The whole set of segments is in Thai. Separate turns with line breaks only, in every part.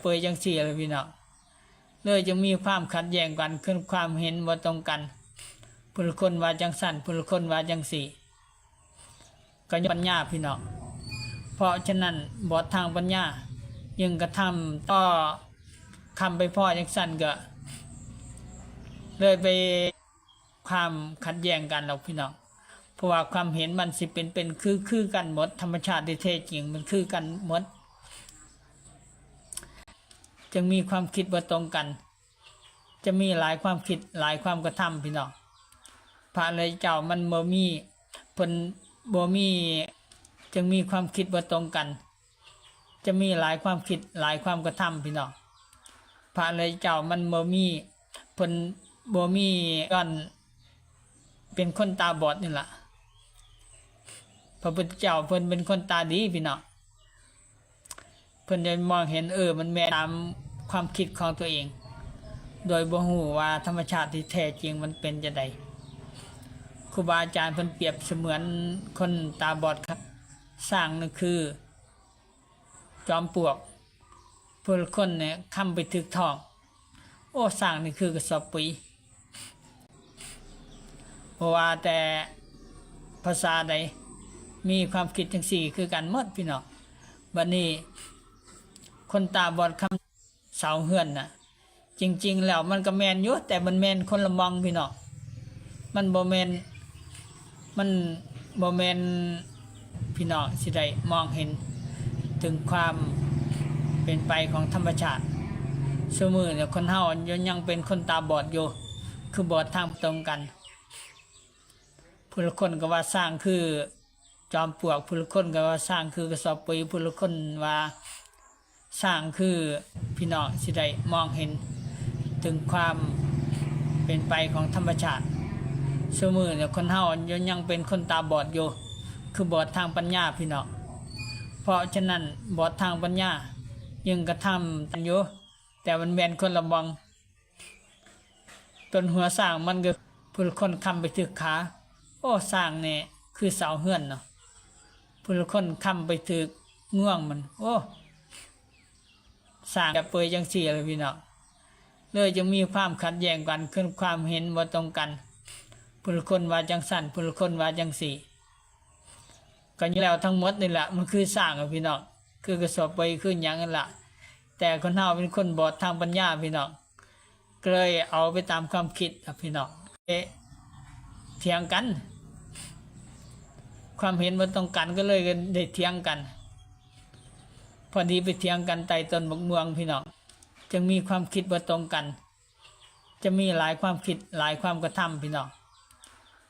เปยจังสี่เลยพี่น้องเลยจะมีความขัดแย้งกันขึ้นความเห็นบ่าตรงกันผู้คนว่าจังสั่นผู้คนว่าจังสี่ก็ย้อนปัญญาพี่น้องเพราะฉะนั้นบททางปัญญายังกระทำต่อคำไปพ่อจังสั่นก็เลยไปความขัดแย้งกันหรอกพี่น้องเพราะว่าความเห็นมันสิเป็นเป็นคือคือกันหมดธรรมชาติที่แท้จริงมันคือกันหมด จึงมีความคิดว่าตรงกัน จะมีหลายความคิดหลายความกระทำพี่น้องพระเลยเจ้ามันบ่มีเพิ่นบ่มีจึงมีความคิดว่าตรงกัน จะมีหลายความคิดหลายความกระทำพี่น้องพระเลยเจ้ามันบ่มีเพิ่นบ่มีกันเป็นคนตาบอดนี่ล่ะพระพุทธเจ้าเพิ่นเป็นคนตาดีพี่น้อง พิ่นจะมองเห็นเออมันแม่ตามความคิดของตัวเอง โดยบ่ฮู้ว่าธรรมชาติที่แท้จริงมันเป็นจะใดครูบาอาจารย์เพิ่นเปรียบเสมือนคนตาบอดครับ สร้างนั่นคือ จอมปลวกผู้คนเนี่ยค้ำไปถึกทอง โอ้สร้างนี่คือกระสอบปุ๋ยเพราะว่าแต่ภาษาใดมีความคิดจังสี่คือกันหมดพี่น้องบัดนี้ คนตาบอดคำเสาเฮือนน่ะ จริง ๆ แล้วมันก็แมนอยู่แต่มันแมนคนละมองพี่น้องมันบ่แมนมันบ่แมนพี่น้องสิได้มองเห็นถึงความเป็นไปของธรรมชาติสมือเนี่ยคนเฮายังยังเป็นคนตาบอดอยู่ คือบอดทางตรงกันผู้ละคนก็ว่าสร้างคือจอมปลวกผู้ละคนก็ว่าสร้างคือกระสอบปุ๋ยผู้ละคนว่า สร้างคือพี่น้องสิได้มองเห็นถึงความเป็นไปของธรรมชาติสมือเนี่ยคนเฮายังยังเป็นคนตาบอดอยู่ คือบอดทางปัญญาพี่น้องเพราะฉะนั้นบอดทางปัญญายังกระทำตันอยู่แต่มันแมนคนละมองต้นหัวสร้างมันก็ผู้คนคำไปถึกขา โอ้สร้างเนี่ยคือเสาเฮือนเนาะผู้คนคำไปถึกง่วงมัน โอ้ สร้างแบบเปยจังสี่เลยพี่น้องเลยจะมีความขัดแย้งกันขึ้นความเห็นว่าตรงกันผู้คนว่าจังสั่นผู้คนว่าจังสี่ก็อยู่แล้วทั้งหมดนี่แหละมันคือสร้างอะพี่น้องคือกระสอบไปคืออย่างนั่นแหละแต่คนเฮาเป็นคนบอดทางปัญญาพี่น้องก็เลยเอาไปตามความคิดอะพี่น้องเถียงกัน ความเห็นมันตรงกันก็เลยได้เถียงกัน พอดีไปเถียงกันใต้ต้นบกเมืองพี่น้องจึงมีความคิดว่ตรงกัน จะมีหลายความคิดหลายความกระทำพี่น้อง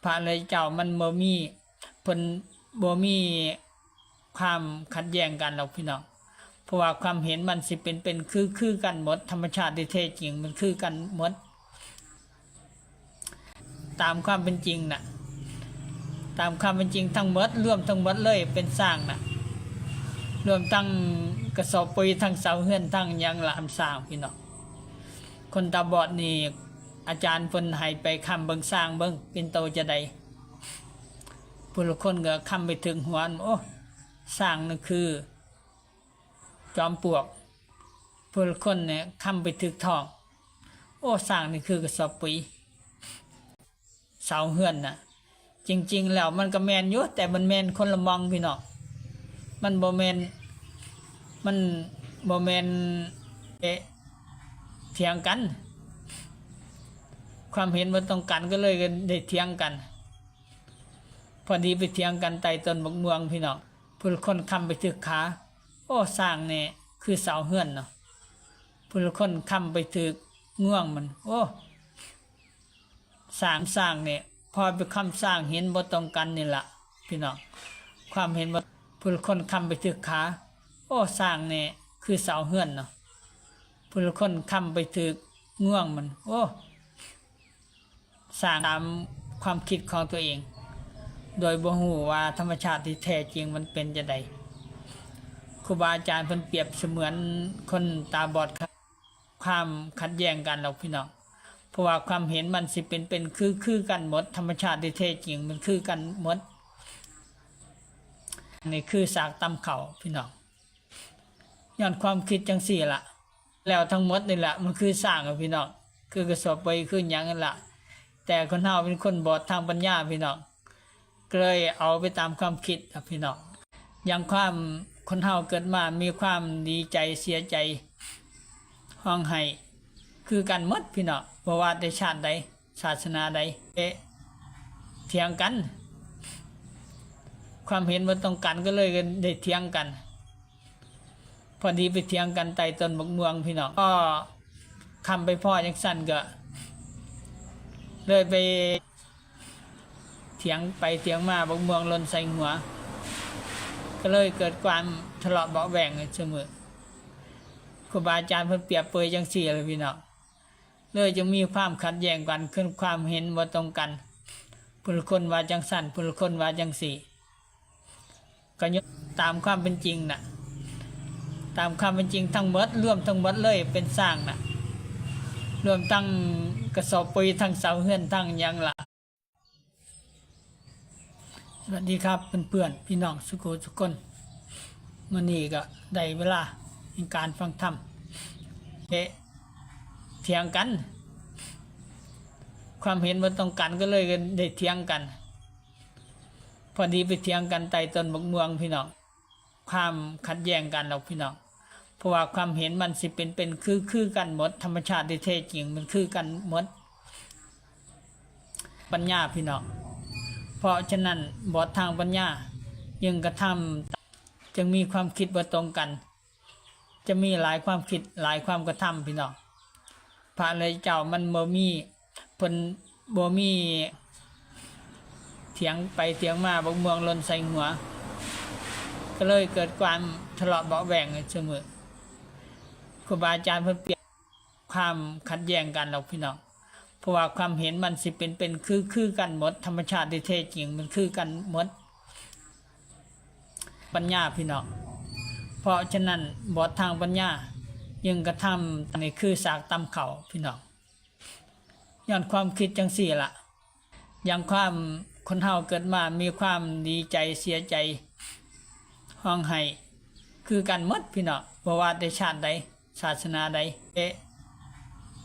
พระเลยเจ้ามันบ่มีเพิ่นบ่มีความขัดแย้งกันหรอกพี่น้องเพราะว่าความเห็นมันสิเป็นเป็นคือคือกันหมดธรรมชาติที่แท้จริงมันคือกันหมด ตามความเป็นจริงน่ะตามความเป็นจริงทั้งหมดรวมทั้งหมดเลยเป็นสร้างน่ะ รวมทั้งกระสอบปุ๋ยทั้งเสาเฮือนทั้งยังหลามสางพี่น้องคนตาบอดนี่อาจารย์เพิ่นให้ไปคำเบิ่งสร้างเบิ่งเป็นโตจะใดผู้ละคนก็คำไปถึงหัวโอ้สร้างนั่นคือ จอมปลวกผู้ละคนเนี่ยคำไปถึงทอง โอ้สร้างนี่คือกระสอบปุ๋ยเสาเฮือนน่ะ จริง ๆ แล้วมันก็แมนอยู่แต่มันแมนคนละมองพี่น้อง มันบ่แมนมันบ่แมนเอะเถียงกัน ความเห็นมันตรงกันก็เลยได้เถียงกัน พอดีไปเถียงกันใต้ต้นบกเมืองพี่น้องผู้ลคนคำไปถึกขาโอ้สร้างเนี่ยคือเสาเฮือนเนาะผู้ลคนคำไปถึกง่วงมัน โอ้สร้างสร้างเนี่ยพอไปคำสร้างเห็นบ่ตรงกันนี่แหละพี่น้องความเห็นว่าผู้คนคำไปถึกขาโอ้สร้างเนี่ยคือเสาเฮือนเนาะผู้ละคนคำไปถึกง่วงมัน โอ้สร้างตามความคิดของตัวเอง โดยบ่ฮู้ว่าธรรมชาติที่แท้จริงมันเป็นจะใดครูบาอาจารย์เพิ่นเปรียบเสมือนคนตาบอดครับความขัดแย้งกันหรอกพี่น้องเพราะว่าความเห็นมันสิเป็นเป็นคือคือกันหมด ธรรมชาติที่แท้จริงมันคือกันหมด นี่คือสากตำเข่าพี่น้องย้อนความคิดจังสี่ละแล้วทั้งหมดนี่แหละมันคือสร้างอะพี่น้องคือกระสอบไปคือหยังนั่นแหละแต่คนเฮาเป็นคนบอดทางปัญญาพี่น้องก็เลยเอาไปตามความคิดอะพี่น้องอย่างความคนเฮาเกิดมามีความดีใจเสียใจห้องไห้คือกันมดพี่น้องเพระว่าในชาติใดศาสนาใดเอ๊ะเถียงกัน ความเห็นมันตรงกันก็เลยได้เถียงกัน พอดีไปเถียงกันใต้ต้นบักม่วงพี่น้องก็คำไปพ่อยังสั้นก็ เลยไปเถียงไปเถียงมาบักม่วงลนใส่หัว ก็เลยเกิดความทะเลาะเบาะแวงเสมอครูบาอาจารย์เพิ่นเปรียบเปยจังสี่เลยพี่น้องเลยจะมีความขัดแย้งกันขึ้นความเห็นว่าตรงกันผู้ลคนว่าจังสั้นผู้ลคนว่าจังสี่ ก็ยกตามความเป็นจริงน่ะตามความเป็นจริงทั้งหมดรวมทั้งหมดเลยเป็นสร้างน่ะรวมทั้งกระสอบปุ๋ยทั้งเสาเฮือนทั้งยังละสวัสดีครับเพื่อนๆพี่น้องสุโขทุกคนมื่อนี้ก็ได้เวลาในการฟังธรรมเอะเถียงกัน ความเห็นว่าตรงกันก็เลยได้เถียงกัน อดีไปเถียงกันใต้ต้นบักม่วงพี่น้องความขัดแย้งกันหรอกพี่น้องเพราะว่าความเห็นมันสิเป็นเป็นคือคือกันหมดธรรมชาติที่แท้จริงมันคือกันหมด ปัญญาพี่น้องเพราะฉะนั้นบอดทางปัญญายังกระทำจึงมีความคิดว่ตรงกัน จะมีหลายความคิดหลายความกระทำพี่น้องพระเลยเจ้ามันบ่มีเพิ่นบ่มี ถียงไปเถียงมาบักม่วงลนใส่หัว ก็เลยเกิดความทะเลาะเบาะแวงเสมอครูบาอาจารย์เพิ่นเปรียบความขัดแย้งกันหรอกพี่น้องเพราะว่าความเห็นมันสิเป็นเป็นคือคือกันหมด ธรรมชาติที่แท้จริงมันคือกันหมด ปัญญาพี่น้องเพราะฉะนั้นบอดทางปัญญายังกระทำนี่คือสากตำเขาพี่น้องย้อนความคิดจังสี่ละอย่างความ คนเฮาเกิดมามีความดีใจเสียใจห้องไห้คือกันมดพี่น้องเพราะว่าในชาติใดศาสนาใดเอ๊ะ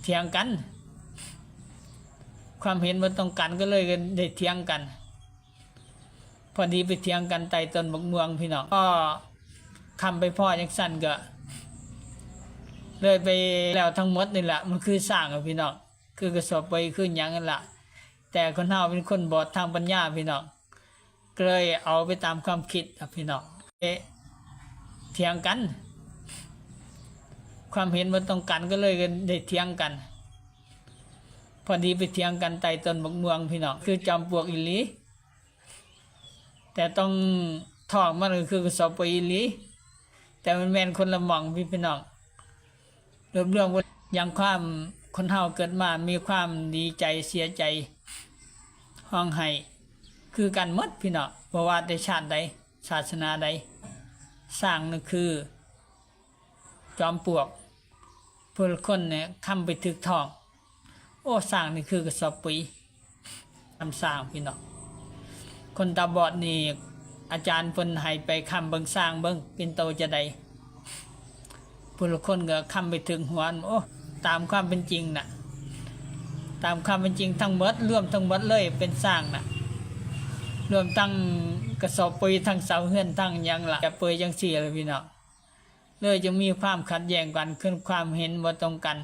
เถียงกัน ความเห็นมันตรงกันก็เลยได้เถียงกัน พอดีไปเถียงกันใต้ต้นบักม่วงพี่น้องก็คำไปพ่อยังสั้นก็ เลยไปแล้วทั้งหมดนี่แหละมันคือสร้างอะพี่น้องคือกระสอบไปคือหยังนั่นแหละ แต่คนเฮาเป็นคนบอดทางปัญญาพี่น้องก็เลยเอาไปตามความคิดพี่น้องเถียงกัน ความเห็นมันตรงกันก็เลยได้เถียงกัน พอดีไปเถียงกันใต้ต้นบักม่วงพี่น้องคือจอมปลวกอิลีแต่ต้องทองมันก็คือกระสอบไปอิลีแต่มันแมนคนละหม่องพี่พี่น้องรวมเรื่องว่าอย่างความคนเฮาเกิดมามีความดีใจเสียใจ ห้องไห้คือกันมดพี่น้องเพราะว่าในชาติใดศาสนาใดสร้างนั่นคือ จอมปลวกเพื่อคนเนี่ยคำไปถึกทอง โอ้สร้างนี่คือกระสอบปุ๋ยทำสร้างพี่น้องคนตาบอดนี่อาจารย์เพิ่นให้ไปคำเบิ่งสร้างเบิ่งเป็นโตจะใดผู้ละคนก็คำไปถึงหัวโอ้ตามความเป็นจริงน่ะ ตามความเป็นจริงทั้งหมดรวมทั้งหมดเลยเป็นสร้างนะรวมทั้งกระสอบปุ๋ยทั้งเสาเฮือนทั้งยังละจะเปยจังสี่เลยพี่น้องเลยจะมีความขัดแย้งกันขึ้นความเห็นว่าตรงกัน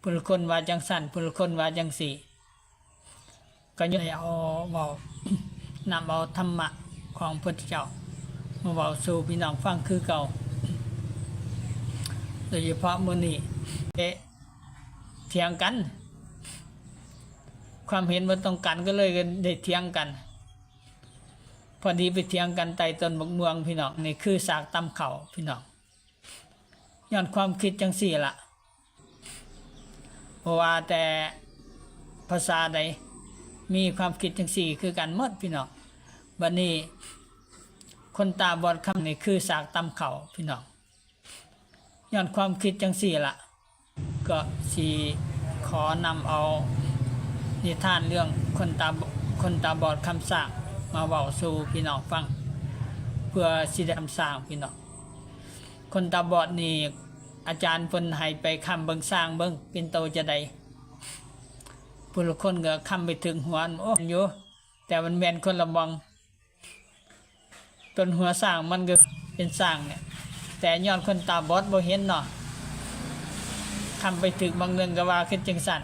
ผู้ลคนว่าจังสั่นผู้ลคนว่าจังสี่ ก็ยังเอาเบานำเอาธรรมะของพระพุทธเจ้ามาเบาสู่พี่น้องฟังคือเก่าโดยเฉพาะมือนี้เอ๊ะเถียงกัน ความเห็นว่าตรงกันก็เลยได้เถียงกัน พอดีไปเถียงกันใต้ต้นบักม่วงพี่น้องนี่คือสากตำเขาพี่น้องย้อนความคิดจังสี่ละเพราะว่าแต่ภาษาใดมีความคิดจังสี่คือกันมดพี่น้องวันนี้ คนตาบอดคำนี่คือสากตำเขาพี่น้องย้อนความคิดจังสี่ละก็สีขอนำเอา นิทานเรื่องคนตาคนตาบอดคำสร้างมาเว้าสู่พี่น้องฟัง เพื่อสิได้คำสร้างพี่น้องคนตาบอดนี่อาจารย์เพิ่นให้ไปคำเบิ่งสร้างเบิ่งเป็นโตจะใดผู้ละคนก็คำไปถึงหัวโอ้อยู่แต่มันแมนคนละมองต้นหัวสร้างมันก็เป็นสร้างเนี่ยแต่ย้อนคนตาบอดบ่เห็นเนาะคำไปถึงบางเรื่องก็ว่าขึ้นจังสั่น